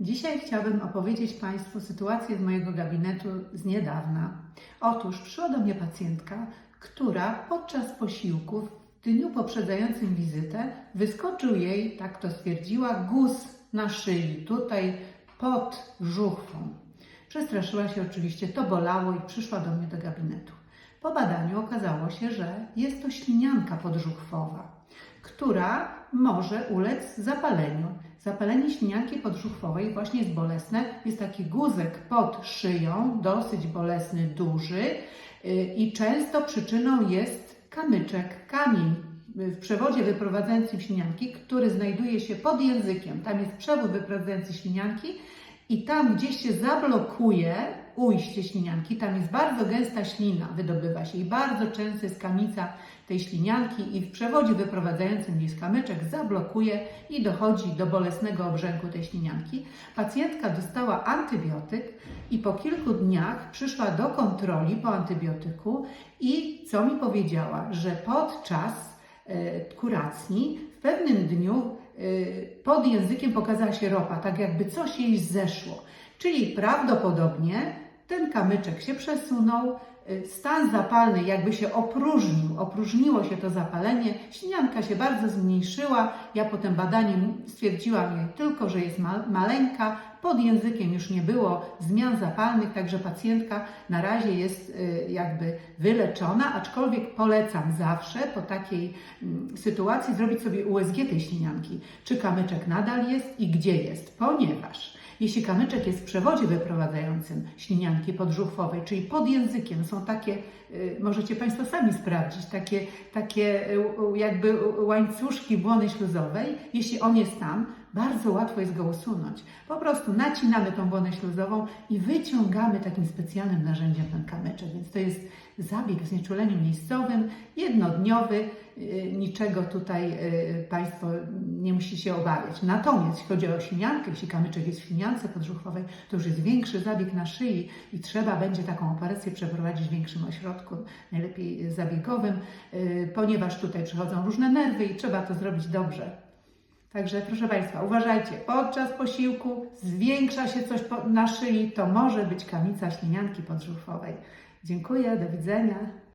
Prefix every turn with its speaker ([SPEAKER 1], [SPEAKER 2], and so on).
[SPEAKER 1] Dzisiaj chciałabym opowiedzieć Państwu sytuację z mojego gabinetu z niedawna. Otóż przyszła do mnie pacjentka, która podczas posiłków w dniu poprzedzającym wizytę wyskoczył jej, tak to stwierdziła, guz na szyi, tutaj pod żuchwą. Przestraszyła się oczywiście, to bolało i przyszła do mnie do gabinetu. Po badaniu okazało się, że jest to ślinianka podżuchwowa, która może ulec zapaleniu. Zapalenie ślinianki podżuchwowej właśnie jest bolesne. Jest taki guzek pod szyją, dosyć bolesny, duży yy, i często przyczyną jest kamyczek, kamień w przewodzie wyprowadzającym ślinianki, który znajduje się pod językiem. Tam jest przewód wyprowadzający ślinianki i tam gdzieś się zablokuje ujście ślinianki, tam jest bardzo gęsta ślina, wydobywa się i bardzo często jest kamica tej ślinianki i w przewodzie wyprowadzającym jest kamyczek, zablokuje i dochodzi do bolesnego obrzęku tej ślinianki. Pacjentka dostała antybiotyk i po kilku dniach przyszła do kontroli po antybiotyku i co mi powiedziała, że podczas e, kuracji w pewnym dniu y, pod językiem pokazała się ropa, tak jakby coś jej zeszło. Czyli prawdopodobnie ten kamyczek się przesunął, y, stan zapalny jakby się opróżnił, opróżniło się to zapalenie, ślinianka się bardzo zmniejszyła. Ja potem badaniem stwierdziłam jej tylko, że jest ma- maleńka, pod językiem już nie było zmian zapalnych, także pacjentka na razie jest y, jakby wyleczona, aczkolwiek polecam zawsze po takiej mm, sytuacji zrobić sobie USG tej ślinianki, czy kamyczek nadal jest i gdzie jest, ponieważ jeśli kamyczek jest w przewodzie wyprowadzającym ślinianki podżuchwowej, czyli pod językiem, są takie, y, możecie Państwo sami sprawdzić, takie, takie y, jakby łańcuszki błony śluzowej, jeśli on jest tam, bardzo łatwo jest go usunąć. Po prostu nacinamy tą błonę śluzową i wyciągamy takim specjalnym narzędziem ten kamyczek. Więc to jest zabieg w znieczuleniu miejscowym, jednodniowy, y, niczego tutaj y, Państwo nie musicie się obawiać. Natomiast jeśli chodzi o śliniankę, jeśli kamyczek jest w śliniance podżuchwowej, to już jest większy zabieg na szyi i trzeba będzie taką operację przeprowadzić w większym ośrodku, najlepiej zabiegowym, y, ponieważ tutaj przychodzą różne nerwy i trzeba to zrobić dobrze. Także proszę Państwa, uważajcie, podczas posiłku zwiększa się coś na szyi, to może być kamica ślinianki podżuchwowej. Dziękuję, do widzenia.